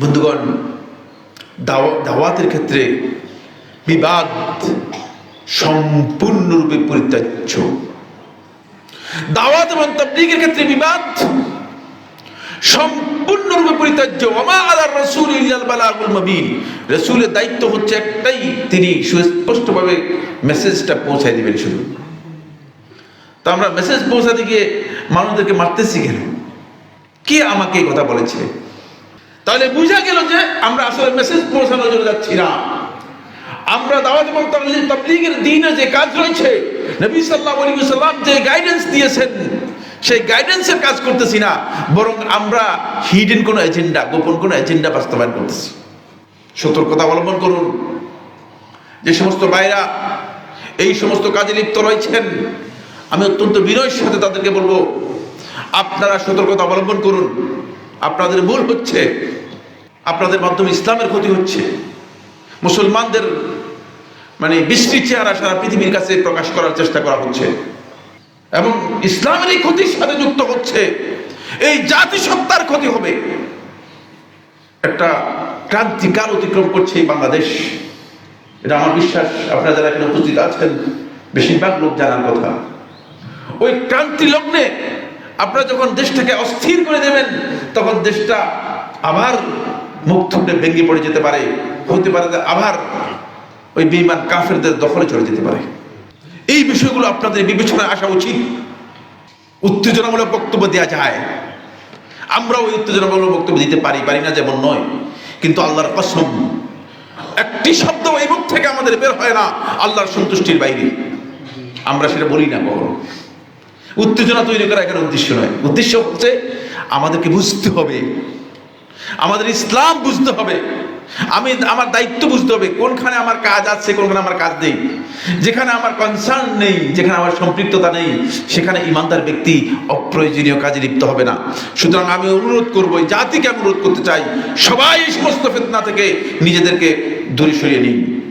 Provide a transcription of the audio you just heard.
বন্ধুগণ দাওয়া- দাওয়াতের ক্ষেত্রে বিবাদ সম্পূর্ণরূপে পরিত্যাজ্য। দাওয়াত এবং তবলিগের ক্ষেত্রে বিবাদ সম্পূর্ণরূপে পরিত্যাজ্য। ওমা আলার রসুল ইল্লাল বালাগুল মুবিন। রসুলের দায়িত্ব হচ্ছে একটাই, তিনি সুস্পষ্টভাবে মেসেজটা পৌঁছায় দিবেন শুধু। তো আমরা মেসেজ পৌঁছাতে গিয়ে মানুষদেরকে মারতেছি কেন? কে আমাকে এই কথা বলেছে? তাহলে বুঝা গেল যে আমরা আসলে মেসেজ পৌঁছানোর জন্য যাচ্ছি না আমরা দাওয়াত এবং তাবলীগ- তাবলীগের দিনে যে কাজ রয়েছে, নবী সাল্লাল্লাহু আলাইহি ওয়াসাল্লাম যে গাইডেন্স দিয়েছেন, সেই গাইডেন্সের কাজ করতেছি না, বরং আমরা হিডেন কোনো এজেন্ডা গোপন কোনো এজেন্ডা বাস্তবায়ন করতেছি। সতর্কতা অবলম্বন করুন। যে সমস্ত ভাইরা এই সমস্ত কাজে লিপ্ত রয়েছেন, আমি অত্যন্ত বিনয়ের সাথে তাদেরকে বলব, আপনারা সতর্কতা অবলম্বন করুন। আপনাদের ভুল হচ্ছে। আপনাদের মাধ্যমে ইসলামের ক্ষতি হচ্ছে। মুসলমানদের মানে বৃষ্টি চেহারা সারা পৃথিবীর কাছে প্রকাশ করার চেষ্টা করা হচ্ছে। এবং ইসলামের এই ক্ষতির সাথে যুক্ত হচ্ছে। এই জাতিসত্তার ক্ষতি হবে। একটা ক্রান্তিকাল অতিক্রম করছে এই বাংলাদেশ। এটা আমার বিশ্বাস। আপনারা যারা এখানে উপস্থিত আছেন, বেশিরভাগ লোক জানার কথা। ওই ক্রান্তি লগ্নে আপনারা যখন দেশটাকে অস্থির করে দেবেন, তখন দেশটা আবার মুখ থুবড়ে ভেঙে পড়ে যেতে পারে। হতে পারে আবার ওই বেইমান কাফেরদের দখলে চলে যেতে পারে। এই বিষয়গুলো আপনাদের বিবেচনায় আসা উচিত। উত্তেজনামূলক বক্তব্য দেওয়া যায়। আমরা ওই উত্তেজনামূলক বক্তব্য দিতে পারি পারি না যেমন নয়। কিন্তু আল্লাহর কসম, একটি শব্দ এই মুখ থেকে আমাদের বের হয় না, আল্লাহর সন্তুষ্টির বাইরে। আমরা সেটা বলি না কখনো। উত্তেজনা তৈরি করা এখানে উদ্দেশ্য নয়। উদ্দেশ্য হচ্ছে আমাদেরকে বুঝতে হবে। আমাদের ইসলাম বুঝতে হবে। আমি, আমার দায়িত্ব বুঝতে হবে কোনখানে আমার কাজ আছে, কোনখানে আমার কাজ নেই। যেখানে আমার কনসার্ন নেই, যেখানে আমার সম্পৃক্ততা নেই, সেখানে ইমানদার ব্যক্তি অপ্রয়োজনীয় কাজে লিপ্ত হবে না। সুতরাং আমি অনুরোধ করব জাতিকে অনুরোধ করতে চাই, সবাই সমস্ত ফেতনা থেকে নিজেদেরকে দূরে সরিয়ে নিন।